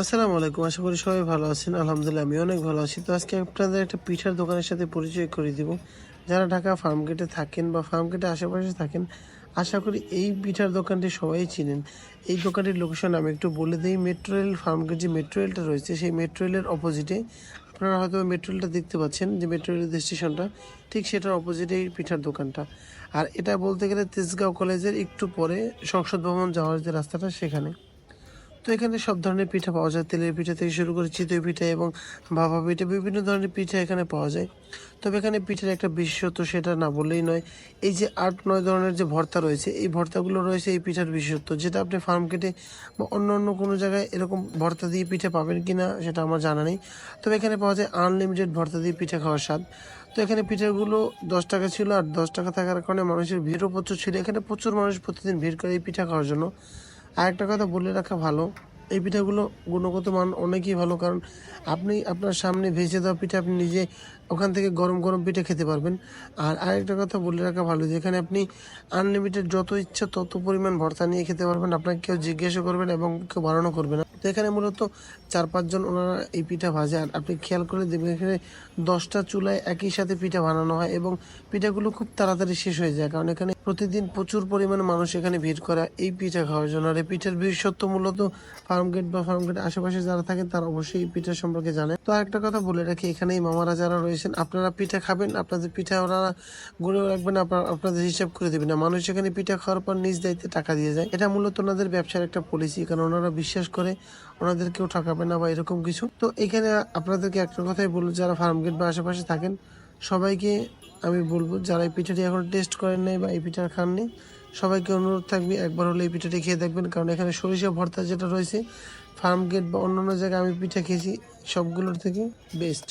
আসসালামু আলাইকুম, আশা করি সবাই ভালো আছেন। আলহামদুলিল্লাহ, আমি অনেক ভালো আছি। তো আজকে আপনাদের একটা পিঠার দোকানের সাথে পরিচয় করে দিব। যারা ঢাকা ফার্ম গেটে থাকেন বা ফার্ম গেটে আশেপাশে থাকেন, আশা করি এই পিঠার দোকানটি সবাই চিনেন। এই দোকানটির লোকেশন আমি একটু বলে দিই। মেট্রো রেল ফার্ম গেট, যে মেট্রো রেলটা রয়েছে, সেই মেট্রো রেলের অপোজিটে আপনারা হয়তো মেট্রো রেলটা দেখতে পাচ্ছেন, যে মেট্রো রেলের স্টেশনটা ঠিক সেটার অপোজিটে এই পিঠার দোকানটা। আর এটা বলতে গেলে তেজগাঁও কলেজের একটু পরে সংসদ ভবন যাওয়ার যে রাস্তাটা, সেখানে। তো এখানে সব ধরনের পিঠা পাওয়া যায়। তেলের পিঠা থেকে শুরু করে চিতই পিঠা এবং ভাপা পিঠা, বিভিন্ন ধরনের পিঠা এখানে পাওয়া যায়। তবে এখানে পিঠার একটা বিশেষত্ব সেটা না বললেই নয়, এই যে আট নয় ধরনের যে ভর্তা রয়েছে, এই ভর্তাগুলো রয়েছে এই পিঠার বিশেষত্ব। যেটা আপনি ফার্ম কেটে বা অন্য অন্য কোনো জায়গায় এরকম ভর্তা দিয়ে পিঠা পাবেন কি না সেটা আমার জানা নেই। তবে এখানে পাওয়া যায় আনলিমিটেড ভর্তা দিয়ে পিঠা খাওয়ার স্বাদ। তো এখানে পিঠাগুলো দশ টাকা ছিল আর দশ টাকা থাকার কারণে মানুষের ভিড়ও প্রচুর ছিল। এখানে প্রচুর মানুষ প্রতিদিন ভিড় করে এই পিঠা খাওয়ার জন্য। আর একটা কথা বলে রাখা ভালো। এই পিঠাগুলো গুণগত মান অনেকই ভালো, কারণ আপনি আপনার সামনে ভেজে দেওয়া পিঠা আপনি নিজে ওখান থেকে গরম গরম পিঠে খেতে পারবেন। আর আরেকটা কথা বলে রাখা ভালো, যেখানে আপনি আনলিমিটেড যত ইচ্ছা তত পরিমাণ ভর্তা নিয়ে খেতে পারবেন। আপনাকে কেউ জিজ্ঞাসা করবেন এবং কেউ বারণও করবে না। তো এখানে মূলত চার পাঁচজন ওনারা এই পিঠা ভাজে। আর আপনি খেয়াল করে দেখবেন এখানে দশটা চুলায় একই সাথে পিঠা বানানো হয় এবং পিঠাগুলো খুব তাড়াতাড়ি শেষ হয়ে যায়, কারণ এখানে প্রতিদিন প্রচুর পরিমাণে মানুষ এখানে ভিড় করে এই পিঠা খাওয়ার জন্য। আর এই পিঠার বিশেষত্ব মূলত ফার্ম গেট বা ফার্ম গেট আশেপাশে যারা থাকেন তারা অবশ্যই পিঠা সম্পর্কে জানে। তো আরেকটা কথা বলে রাখি এখানে মামারা যারা রয়েছেন, আপনারা পিঠা খাবেন, আপনাদের পিঠা ওনারা গড়ে রাখবেন, আপনার আপনাদের হিসাব করে দেবেন। না মানুষ এখানে পিঠা খাওয়ার পর নিজ দায়িত্বে টাকা দিয়ে যায়, এটা মূলত ওনাদের ব্যবসার একটা পলিসি কারণ ওনারা বিশ্বাস করে ওনাদের কেউ ঠকাবে না বা এরকম কিছু। তো এখানে আপনাদেরকে একটা কথাই বলব, যারা ফার্ম গেট বা আশেপাশে থাকেন, সবাইকে আমি বলব, যারা এই পিঠাটি এখন টেস্ট করেন নাই বা এই পিঠা খাননি সবাইকে অনুরোধ থাকবে, একবার হলে এই পিঠাটি খেয়ে দেখবেন, কারণ এখানে সরিষা ভর্তা যেটা রয়েছে ফার্ম গেট বা অন্যান্য জায়গায় আমি পিঠা খেয়েছি, সবগুলোর থেকে বেস্ট